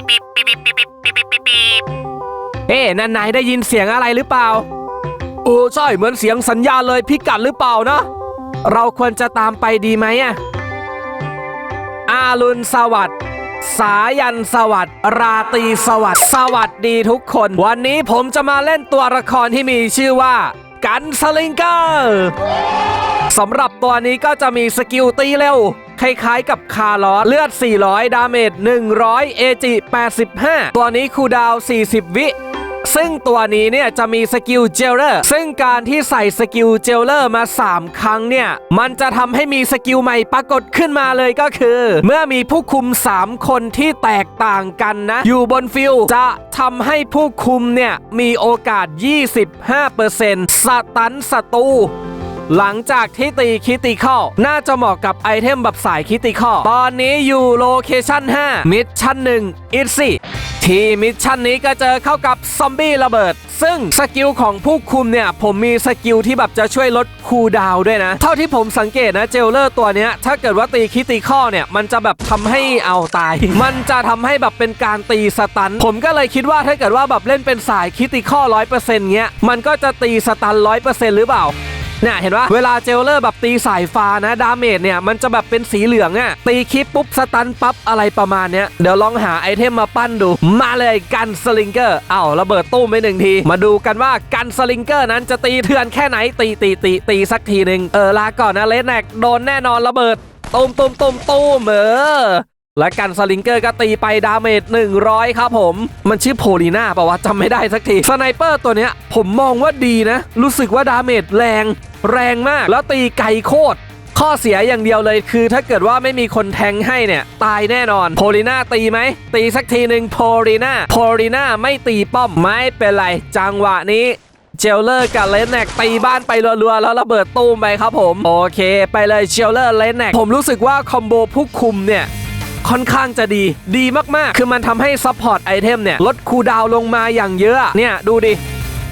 บปีบปีบปีบปีบปีบปีบปีบปีบเอ๊ะนั่นนายได้ยินเสียงอะไรหรือเปล่าเออใช่เหมือนเสียงสัญญาณเลยพิกัดหรือเปล่านะ เราควรจะตามไปดีไหมอะอารุณสวัสดิ์สายันสวัสดิ์ราตรีสวัสดิ์สวัสดีทุกคน วันนี้ผมจะมาเล่นตัวละครที่มีชื่อว่า กันสลิงเกอร์สำหรับตัวนี้ก็จะมีสกิลตีเร็ว คล้ายๆ กับคาร์ลอสเลือด 400 ดาเมจ 100 เอจิ 85 ตัวนี้คูดาว 40 วิซึ่งตัวนี้เนี่ยจะมีสกิลเจลเลอร์ซึ่งการที่ใส่สกิลเจลเลอร์มา 3 ครั้งเนี่ย มันจะทำให้มีสกิลใหม่ปรากฏขึ้นมาเลยก็คือ เมื่อมีผู้คุม 3 คนที่แตกต่างกันนะ อยู่บนฟิลจะทำให้ผู้คุมเนี่ย มีโอกาส 25%สตันศัตรู หลังจากที่ตีคิติคอลน่าจะเหมาะกับไอเทมแบบสายคิติคอลตอนนี้อยู่โลเคชั่น 5 มิชชั่น1อิซี่ที่มิชชั่นนี้ก็เจอเข้ากับซอมบี้ระเบิด ซึ่งสกิลของผู้คุมเนี่ย ผมมีสกิลที่แบบจะช่วยลดคูลดาวด้วยนะ เท่าที่ผมสังเกตนะเจลเลอร์ตัวเนี้ย ถ้าเกิดว่าตีคิติคอเนี่ย มันจะแบบทำให้เอาตาย มันจะทำให้แบบเป็นการตีสตัน ผมก็เลยคิดว่าถ้าเกิดว่าแบบเล่นเป็นสายคิติคอร้อยเปอร์เซ็นต์เงี้ยมันก็จะตีสตันร้อยเปอร์เซ็นต์หรือเปล่า เนี่ยเห็นปะเวลาเจลเลอร์แบบตีสายฟ้านะดาเมจเนี่ยมันจะแบบเป็นสีเหลืองอะตีคลิปปุ๊บสตันปั๊บอะไรประมาณเนี้ยเดี๋ยวลองหาไอเทมมาปั้นดู มาเลยกันสลิงเกอร์เอ้าระเบิดตู้มไปหนึ่งที มาดูกันว่ากันสลิงเกอร์นั้นจะตีเถื่อนแค่ไหนตีตีตีตีสักทีหนึ่งเออลาก่อนนะเลสแนกโดนแน่นอนระเบิดตูมตูมตูมตูมเออ และกันสลิงเกอร์ก็ตีไปดาเมจ100 ครับผม มันชื่อโพลีนาปะวะจำไม่ได้สักที สไนเปอร์ตัวเนี้ย ผมมองว่าดีนะ รู้สึกว่าดาเมจแรง แรงมาก แล้วตีไกลโคตร ข้อเสียอย่างเดียวเลยคือถ้าเกิดว่าไม่มีคนแทงให้เนี่ย ตายแน่นอน โพลีนาตีไหม ตีสักทีหนึ่งโพลีนาโพลีนาไม่ตีป้อมไม่เป็นไร จังหวะนี้เจลเลอร์กับเลนแนกตีบ้านไปรัวๆ แล้วระเบิดตู้มไปครับผม โอเค ไปเลยเจลเลอร์เลนแนกผมรู้สึกว่าคอมโบผู้คุมเนี่ย ค่อนข้างจะดี ดีมากๆ คือมันทำให้ซัพพอร์ตไอเทมเนี่ยลดคูดาวลงมาอย่างเยอะ เนี่ยดูดิ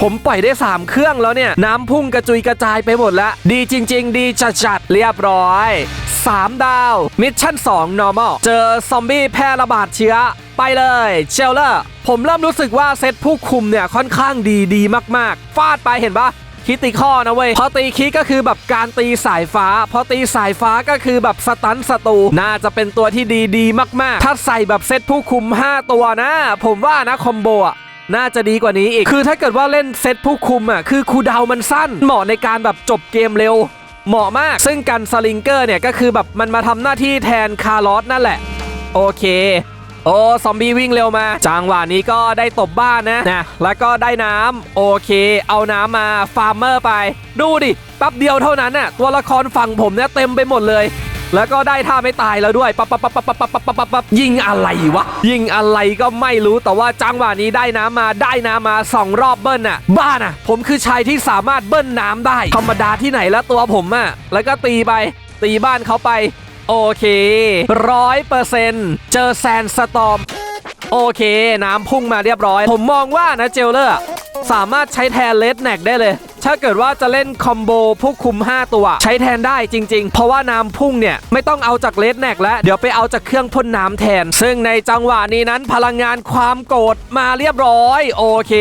ผมปล่อยได้ 3 เครื่องแล้วเนี่ย น้ำพุ่งกระจุยกระจายไปหมดแล้ว ดีจริง ๆ ดีจัดๆเรียบร้อย 3 ดาว มิชชั่น 2 normal เจอซอมบี้แพร่ระบาดเชื้อ ไปเลยเชลเลอร์ ผมเริ่มรู้สึกว่าเซตผู้คุมเนี่ย ค่อนข้างดีดีมากๆ ฟาดไปเห็นปะ คิติข้อนะเว้ย พอตีคิก็คือแบบการตีสายฟ้า พอตีสายฟ้าก็คือแบบสตันศัตรูน่าจะเป็นตัวที่ดีดีมาก ๆ ถ้าใส่แบบเซตผู้คุม 5 ตัวนะ ผมว่านะคอมโบอะน่าจะดีกว่านี้อีก คือถ้าเกิดว่าเล่นเซตผู้คุมอะ คือคูดาวมันสั้น เหมาะในการแบบจบเกมเร็ว เหมาะมาก ซึ่งกันสลิงเกอร์เนี่ยก็คือแบบมันมาทำหน้าที่แทนคาร์ลอสนั่นแหละ โอเค โอ้ซอมบี้วิ่งเร็วมา จังหวะนี้ก็ได้ตบบ้านนะนะ แล้วก็ได้น้ำโอเค เอาน้ำมาฟาร์มเมอร์ไป ดูดิแป๊บเดียวเท่านั้นน่ะตัวละครฝั่งผมเนี่ยเต็มไปหมดเลย แล้วก็ได้ท่าไม่ตายแล้วด้วยปั๊บปั๊บปั๊บปั๊บปั๊บปั๊บปั๊บปั๊บปั๊บยิงอะไรวะ ยิงอะไรก็ไม่รู้แต่ว่าจังหวะนี้ได้น้ำมาได้น้ำมาสองรอบเบิ้ลน่ะ บ้าน่ะ ผมคือชายที่สามารถเบิ้ลน้ำได้ ธรรมดาที่ไหนแล้วตัวผมอะแล้วก็ตีไปตีบ้านเขาไป โอเคร้อยเปอร์เซ็นต์เจอแซนสตอมโอเค น้ำพุ่งมาเรียบร้อย ผมมองว่านะเจลเลอร์สามารถใช้แทนเลดแนกได้เลย ถ้าเกิดว่าจะเล่นคอมโบผู้คุม 5 ตัว ใช้แทนได้จริง ๆ เพราะว่าน้ำพุ่งเนี่ย ไม่ต้องเอาจากเลดแนกแล้ว เดี๋ยวไปเอาจากเครื่องพ่นน้ำแทน ซึ่งในจังหวะนี้นั้นพลังงานความโกรธมาเรียบร้อย โอเค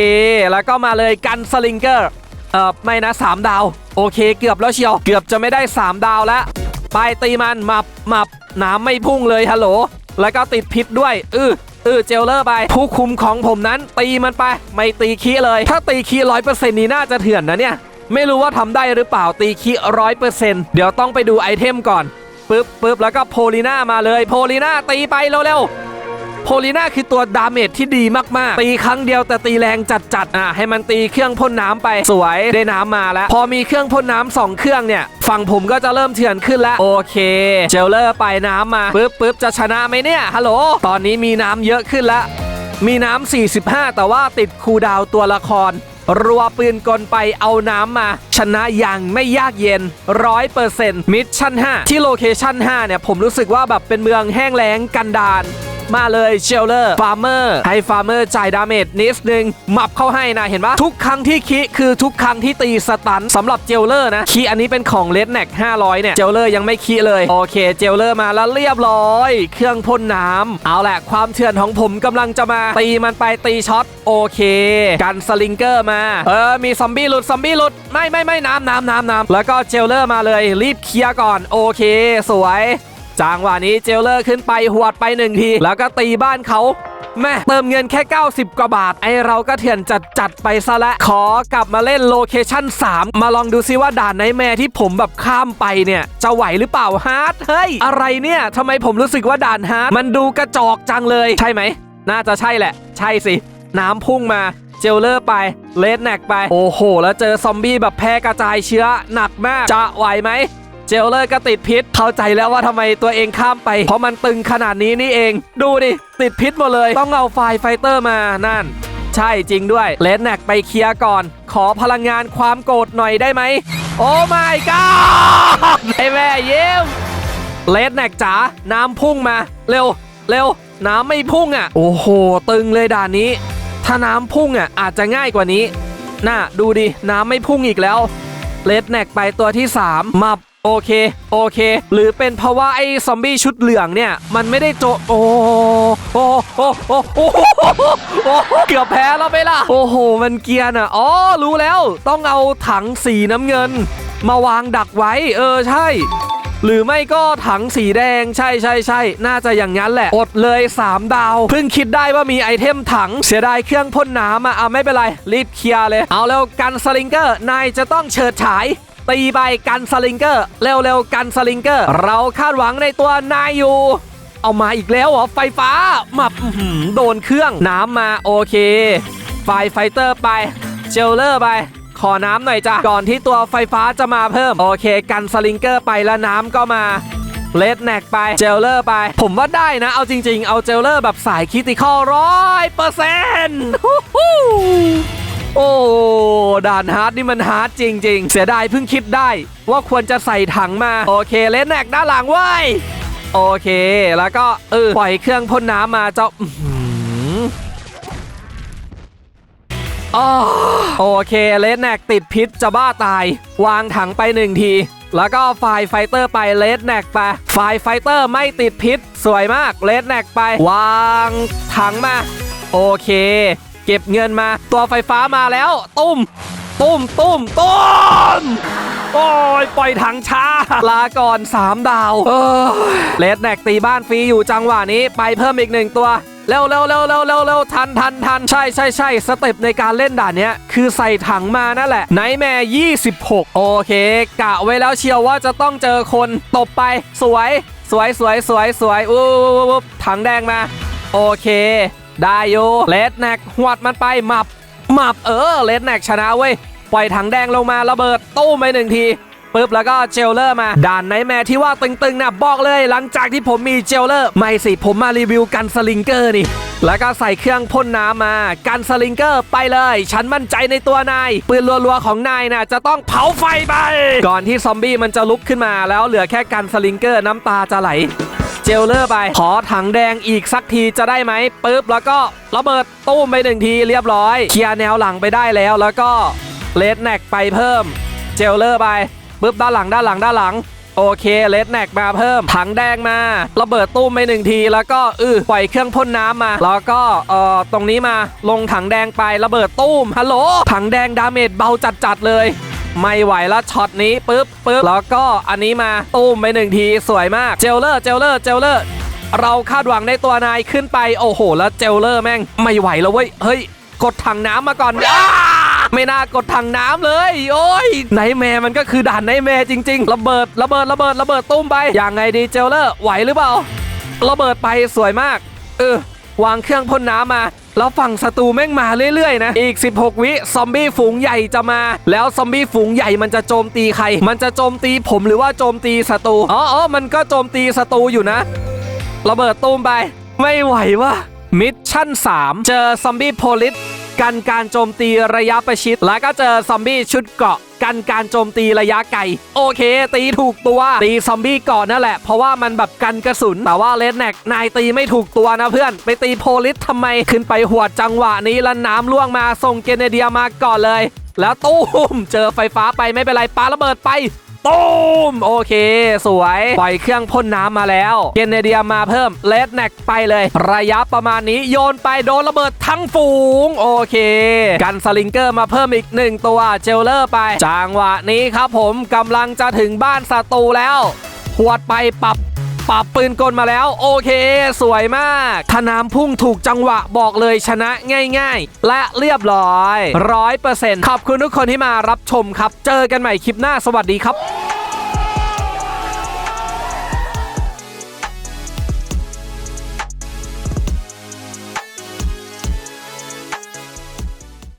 แล้วก็มาเลยกันสลิงเกอร์ เออไม่นะ 3 ดาว โอเค เกือบแล้วเชียว เกือบจะไม่ได้ 3 ดาวแล้ว ไปตีมันมับมับน้ำไม่พุ่งเลยฮัลโหล แล้วก็ติดพิษด้วย อืออือเจลเลอร์ไป ผู้คุมของผมนั้น ตีมันไป ไม่ตีคีเลย ถ้าตีคีร้อยเปอร์เซ็นต์นี้น่าจะเถื่อนนะเนี่ย ไม่รู้ว่าทำได้หรือเปล่าตีคีร้อยเปอร์เซ็นต์เดี๋ยวต้องไปดูไอเทมก่อนปึ๊บปึ๊บแล้วก็โพลีน่ามาเลย โพลีน่าตีไปเร็วๆ โพลีน่าคือตัวดาเมจที่ดีมากๆ ตีครั้งเดียวแต่ตีแรงจัดๆอะให้มันตีเครื่องพ่นน้ำไปสวยได้น้ำมาแล้ว พอมีเครื่องพ่นน้ำสองเครื่องเนี่ยฝั่งผมก็จะเริ่มเถื่อนขึ้นแล้ว โอเค เจลเลอร์ไปน้ำมาปึ๊บปึ๊บจะชนะไหมเนี่ยฮัลโหลตอนนี้มีน้ำเยอะขึ้นแล้วมีน้ำ45 แต่ว่าติดคูดาวตัวละคร รัวปืนกลไปเอาน้ำมา ชนะอย่างไม่ยากเย็น100%มิชชั่น 5 ที่โลเคชั่น 5 เนี่ย ผมรู้สึกว่าแบบเป็นเมืองแห้งแล้งกันดาร มาเลยเชลเลอร์ฟาร์เมอร์ให้ฟาร์เมอร์จ่ายดาเมจนิดนึงหมับเข้าให้นะเห็นปะทุกครั้งที่คีคือทุกครั้งที่ตีสตันสำหรับเจลเลอร์นะคีอันนี้เป็นของเลดแน็ก500 เนี่ย เจลเลอร์ยังไม่คีเลย โอเค เจลเลอร์มาแล้วเรียบร้อย เครื่องพ่นน้ำเอาแหละความเถื่อนของผมกำลังจะมา ตีมันไปตีช็อตโอเค กันสลิงเกอร์มา เออ มีซอมบี้หลุดซอมบี้หลุด ไม่ไม่ไม่น้ำน้ำน้ำน้ำแล้วก็เจลเลอร์มาเลยรีบเคลียร์ก่อน โอเค สวย จังหวะนี้เจลเลอร์ขึ้นไปหวดไปหนึ่งที แล้วก็ตีบ้านเขาแม่เติมเงินแค่ 90 กว่าบาท ไอเราก็เถื่อนจัดจัดไปซะและ ขอกลับมาเล่นโลเคชั่น 3 มาลองดูซิว่าด่านไนแมร์ที่ผมแบบข้ามไปเนี่ย จะไหวหรือเปล่าฮาร์ดเฮ้ย อะไรเนี่ยทำไมผมรู้สึกว่าด่านฮาร์ดมันดูกระจอกจังเลย ใช่ไหม น่าจะใช่แหละ ใช่สิ น้ำพุ่งมาเจลเลอร์ไปเลดแนกไป โอ้โห แล้วเจอซอมบี้แบบแพร่กระจายเชื้อหนักมากจะไหวไหม เจลเลอร์ก็ติดพิษ เข้าใจแล้วว่าทำไมตัวเองข้ามไป เพราะมันตึงขนาดนี้นี่เอง ดูดิติดพิษหมดเลย ต้องเอาไฟไฟเตอร์มานั่น ใช่จริงด้วยเลนแนกไปเคลียร์ก่อน ขอพลังงานความโกรธหน่อยได้ไหมโอ้ my god ไอแม่เยี่ยมเลดแนกจ๋าน้ำพุ่งมา เร็ว เร็ว น้ำไม่พุ่งอะ โอ้โห ตึงเลยด่านนี้ ถ้าน้ำพุ่งอะ อาจจะง่ายกว่านี้ น่าดูดิ น้ำไม่พุ่งอีกแล้วเลดแนกไปตัวที่ 3มับ โอเค โอเค หรือเป็นเพราะว่าไอ้ซอมบี้ชุดเหลืองเนี่ย มันไม่ได้โจโอ้โอ้โอ้โอ้โอ้เกือบแพ้แล้วไปล่ะ โอ้โห มันเกียร์น่ะ อ๋อ รู้แล้ว ต้องเอาถังสีน้ำเงิน มาวางดักไว้ เออ ใช่ หรือไม่ก็ถังสีแดง ใช่ใช่ใช่ น่าจะอย่างนั้นแหละ อดเลย 3 ดาว เพิ่งคิดได้ว่ามีไอเทมถัง เสียดายเครื่องพ่นน้ำอะอะไม่เป็นไร รีบเคลียร์เลย เอาแล้วกันสลิงเกอร์ นายจะต้องเฉิดฉาย ตีไปกันสลิงเกอร์ เร็วๆกันสลิงเกอร์ เราคาดหวังในตัวนายอยู่ เอามาอีกแล้วเหรอไฟฟ้ามับอื้อหือโดนเครื่องน้ำมาโอเค ไฟไฟเตอร์ไปเจลเลอร์ไปขอน้ำหน่อยจ้ะก่อนที่ตัวไฟฟ้าจะมาเพิ่ม โอเค กันสลิงเกอร์ไปแล้วน้ำก็มาเลดแนกไปเจลเลอร์ไป ผมว่าได้นะ เอาจริง ๆ เอาเจลเลอร์แบบสายคิติคอร้อยเปอร์เซ็นต์ โอ้ด่านฮาร์ดนี่มันฮาร์ดจริง ๆ เสียดายเพิ่งคิดได้ ว่าควรจะใส่ถังมา โอเคเลดแนกด้านหลังเว้ยโอเค แล้วก็เออปล่อยเครื่องพ่นน้ำมาเจ้าโอเคเลดแนกติดพิษจะบ้าตาย วางถังไปหนึ่งที แล้วก็ไฟไฟเตอร์ไปเลดแนกไปไฟไฟเตอร์ไม่ติดพิษ สวยมากเลดแนกไป วางถังมา โอเค เก็บเงินมา ตัวไฟฟ้ามาแล้ว ตุ้ม ตุ้มตุ้มตุ้มโอ้ย ปล่อยถังชา ลาก่อน 3 ดาวเลดแนกตีบ้านฟรีอยู่จังหวะนี้ไปเพิ่มอีกหนึ่งตัวเร็วเร็วเร็วเร็วเร็วเร็วทันทันทันใช่ใช่ใช่สเต็ปในการเล่นด่านเนี้ย คือใส่ถังมานั่นแหละไนแมร์26โอเค กะไว้แล้วเชียวว่าจะต้องเจอคนตบไปสวย สวยสวยสวยสวยอู้ถังแดงมา โอเค ได้อยู่เลดแนกหวดมันไปหมับหมับเออเลดแนกชนะเว้ยปล่อยถังแดงลงมาระเบิดตู้มไปหนึ่งทีปึ๊บแล้วก็เจลเลอร์มาด่านไนแมร์ที่ว่าตึงๆนะบอกเลยหลังจากที่ผมมีเจลเลอร์ ไม่สิผมมารีวิวกันสลิงเกอร์นี่ แล้วก็ใส่เครื่องพ่นน้ำมา กันสลิงเกอร์ไปเลย ฉันมั่นใจในตัวนาย ปืนรัวๆของนายน่ะจะต้องเผาไฟไป ก่อนที่ซอมบี้มันจะลุกขึ้นมาแล้วเหลือแค่กันสลิงเกอร์น้ำตาจะไหล เจลเลอร์ไป ขอถังแดงอีกสักทีจะได้ไหมปึ๊บแล้วก็ระเบิดตู้มไปหนึ่งทีเรียบร้อย เคลียร์แนวหลังไปได้แล้วแล้วก็เลดแนกไปเพิ่ม เจลเลอร์ไปปึ๊บด้านหลังด้านหลังด้านหลังโอเคเลดแนกมาเพิ่ม ถังแดงมา ระเบิดตู้มไปหนึ่งที แล้วก็อือปล่อยเครื่องพ่นน้ำมา แล้วก็เอ่อตรงนี้มาลงถังแดงไประเบิดตู้มฮัลโหลถังแดงดาเมจเบาจัดๆเลย ไม่ไหวแล้วช็อตนี้ปึ๊บปึ๊บแล้วก็อันนี้มาตู้มไปหนึ่งทีสวยมากเจลเลอร์เจลเลอร์เจลเลอร์เราคาดหวังในตัวนายขึ้นไปโอ้โห แล้วเจลเลอร์แม่ง ไม่ไหวแล้วเว้ยเฮ้ย กดถังน้ำมาก่อนอ้าไม่น่ากดถังน้ำเลย โอ้ยไนแมร์มันก็คือด่านไนแมร์จริง ๆ ระเบิดระเบิดระเบิดระเบิดตุ้มไปอย่างไงดีเจลเลอร์ไหวหรือเปล่าระเบิดไปสวยมาก เออวางเครื่องพ่นน้ำมา แล้วฝั่งศัตรูแม่งมาเรื่อยๆนะ อีก 16 วิซอมบี้ฝูงใหญ่จะมา แล้วซอมบี้ฝูงใหญ่มันจะโจมตีใคร มันจะโจมตีผมหรือว่าโจมตีศัตรู อ๋ออ๋อมันก็โจมตีศัตรูอยู่นะ ระเบิดตูมไป ไม่ไหววะมิชชั่น 3 เจอซอมบี้โพลิส กันการโจมตีระยะประชิด แล้วก็เจอซอมบี้ชุดเกาะ กันการโจมตีระยะไกล โอเค ตีถูกตัว ตีซอมบี้ก่อนนั่นแหละ เพราะว่ามันแบบกันกระสุน แต่ว่าเลดแน็กนายตีไม่ถูกตัวนะเพื่อน ไปตีโพลิสทำไม ขึ้นไปหัวจังหวะนี้แล้วน้ำล่วงมาส่งเกเนเดียมาก่อนเลย แล้วตู้มเจอไฟฟ้าไปไม่เป็นไรปาระเบิดไป ตูมโอเค สวย ปล่อยเครื่องพ่นน้ำมาแล้วเกนเนเดียมาเพิ่มเลดแน็กไปเลย ระยะประมาณนี้โยนไปโดนระเบิดทั้งฝูง โอเค กันสลิงเกอร์มาเพิ่มอีกหนึ่งตัวเจลเลอร์ไป จังหวะนี้ครับผมกำลังจะถึงบ้านศัตรูแล้ว หวดไปปรับ ปรับปืนกลมาแล้วโอเค สวยมากถนามพุ่งถูกจังหวะบอกเลยชนะง่าย ๆ และเรียบร้อยร้อยเปอร์เซ็นต์ขอบคุณทุกคนที่มารับชมครับ เจอกันใหม่คลิปหน้าสวัสดีครับ